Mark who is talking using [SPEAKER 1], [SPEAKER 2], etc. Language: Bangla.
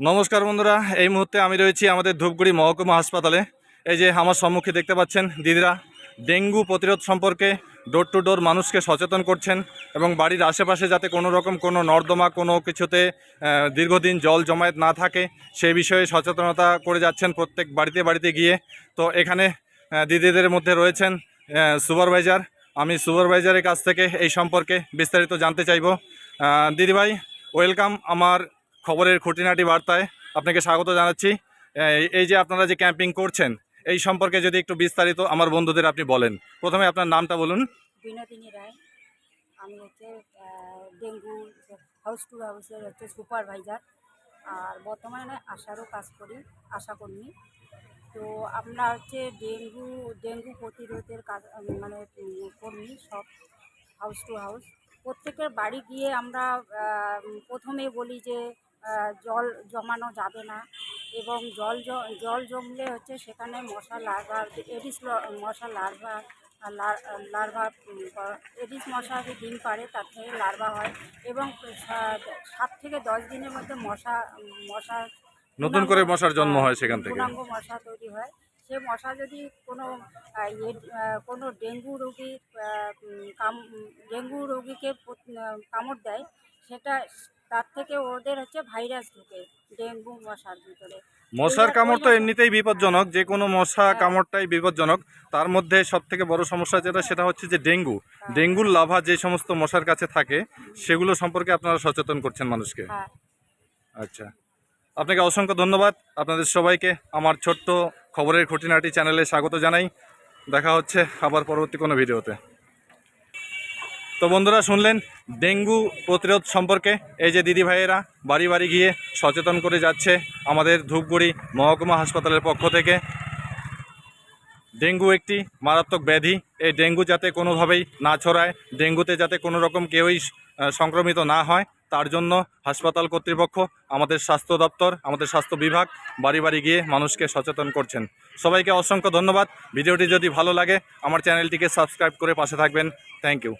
[SPEAKER 1] নমস্কার বন্ধুরা, এই মুহূর্তে আমি রয়েছি আমাদের ধূপগুড়ি মহকুমা হাসপাতালে। এই যে আমার সম্মুখে দেখতে পাচ্ছেন দিদিরা, ডেঙ্গু প্রতিরোধ সম্পর্কে ডোর টু ডোর মানুষকে সচেতন করছেন এবং বাড়ির আশেপাশে যাতে কোনো রকম কোনো নর্দমা, কোনো কিছুতে দীর্ঘদিন জল জমায়েত না থাকে, সেই বিষয়ে সচেতনতা করে যাচ্ছেন প্রত্যেক বাড়িতে বাড়িতে গিয়ে। তো এখানে দিদিদের মধ্যে রয়েছেন সুপারভাইজার। আমি সুপারভাইজারের কাছ থেকে এই সম্পর্কে বিস্তারিত জানতে চাইব। দিদিভাই ওয়েলকাম আমার খবরের খুঁটিনাটি বার্তায় আপনাকে স্বাগত জানাচ্ছি। এই- যে আপনারা যে ক্যাম্পিং করছেন, এই সম্পর্কে যদি একটু বিস্তারিত আমার বন্ধুদের আপনি বলেন। প্রথমে আপনার নামটা বলুন।
[SPEAKER 2] বিনোদিনী রায়। আমি হচ্ছে ডেঙ্গু হাউস টু হাউসের হচ্ছে সুপারভাইজার। আর বর্তমানে আশারও কাজ করি আশাকর্মী তো আমরা হচ্ছে ডেঙ্গু ডেঙ্গু প্রতিরোধের কাজ মানে কর্মী সব হাউস টু হাউস। প্রত্যেকের বাড়ি গিয়ে আমরা প্রথমে বলি যে জল জমানো যাবে না এবং জল জল জমলে হচ্ছে সেখানে মশা লার্ভা এডিস মশা লার্ভা লার্ভা এডিস মশা যে ডিম পারে তার থেকে লার্ভা হয় এবং সাত থেকে দশ দিনের মধ্যে মশা মশা
[SPEAKER 1] নতুন করে মশার জন্ম হয় সেখান থেকে।
[SPEAKER 2] পূর্ণাঙ্গ মশা তৈরি হয়। সে মশা যদি কোনো ইয়ে, কোনো ডেঙ্গু রোগী কাম ডেঙ্গু রোগীকে কামড় দেয় সেটা তার থেকে ওদের হচ্ছে ভাইরাস ঢুকে ডেঙ্গু মশার ভিতরে।
[SPEAKER 1] মশার কামড় তো এমনিতেই বিপজ্জনক যে কোনো মশা
[SPEAKER 2] হ্যাঁ।
[SPEAKER 1] কামড়টাই বিপজ্জনক। তার মধ্যে সব থেকে বড় সমস্যা যেটা সেটা হচ্ছে যে ডেঙ্গু। ডেঙ্গুর লাভা যে সমস্ত মশার কাছে থাকে সেগুলো সম্পর্কে আপনারা সচেতন করছেন মানুষকে।
[SPEAKER 2] হ্যাঁ।
[SPEAKER 1] আচ্ছা। আপনাকে অসংখ্য ধন্যবাদ। আপনাদের সবাইকে আমার ছোট্ট খবরের খুঁটিনাটি চ্যানেলে স্বাগত জানাই। দেখা হচ্ছে আবার পরবর্তী কোনো ভিডিওতে। তো বন্ধুরা শুনলেন ডেঙ্গু প্রতিরোধ সম্পর্কে। এই যে দিদি ভাইয়েরা, বাড়ি বাড়ি গিয়ে সচেতন করে যাচ্ছে আমাদের ধূপগুড়ি মহকুমা হাসপাতালের পক্ষ থেকে। ডেঙ্গু একটি মারাত্মক ব্যাধি। এই ডেঙ্গু যাতে কোনোভাবেই না ছড়ায়, ডেঙ্গুতে যাতে কোনো রকম কেউই সংক্রমিত না হয়, তার জন্য হাসপাতাল কর্তৃপক্ষ, আমাদের স্বাস্থ্য দপ্তর, আমাদের স্বাস্থ্য বিভাগ বাড়ি বাড়ি গিয়ে মানুষকে সচেতন করছেন। সবাইকে অসংখ্য ধন্যবাদ। ভিডিওটি যদি ভালো লাগে, আমার চ্যানেলটিকে সাবস্ক্রাইব করে পাশে থাকবেন। Thank you.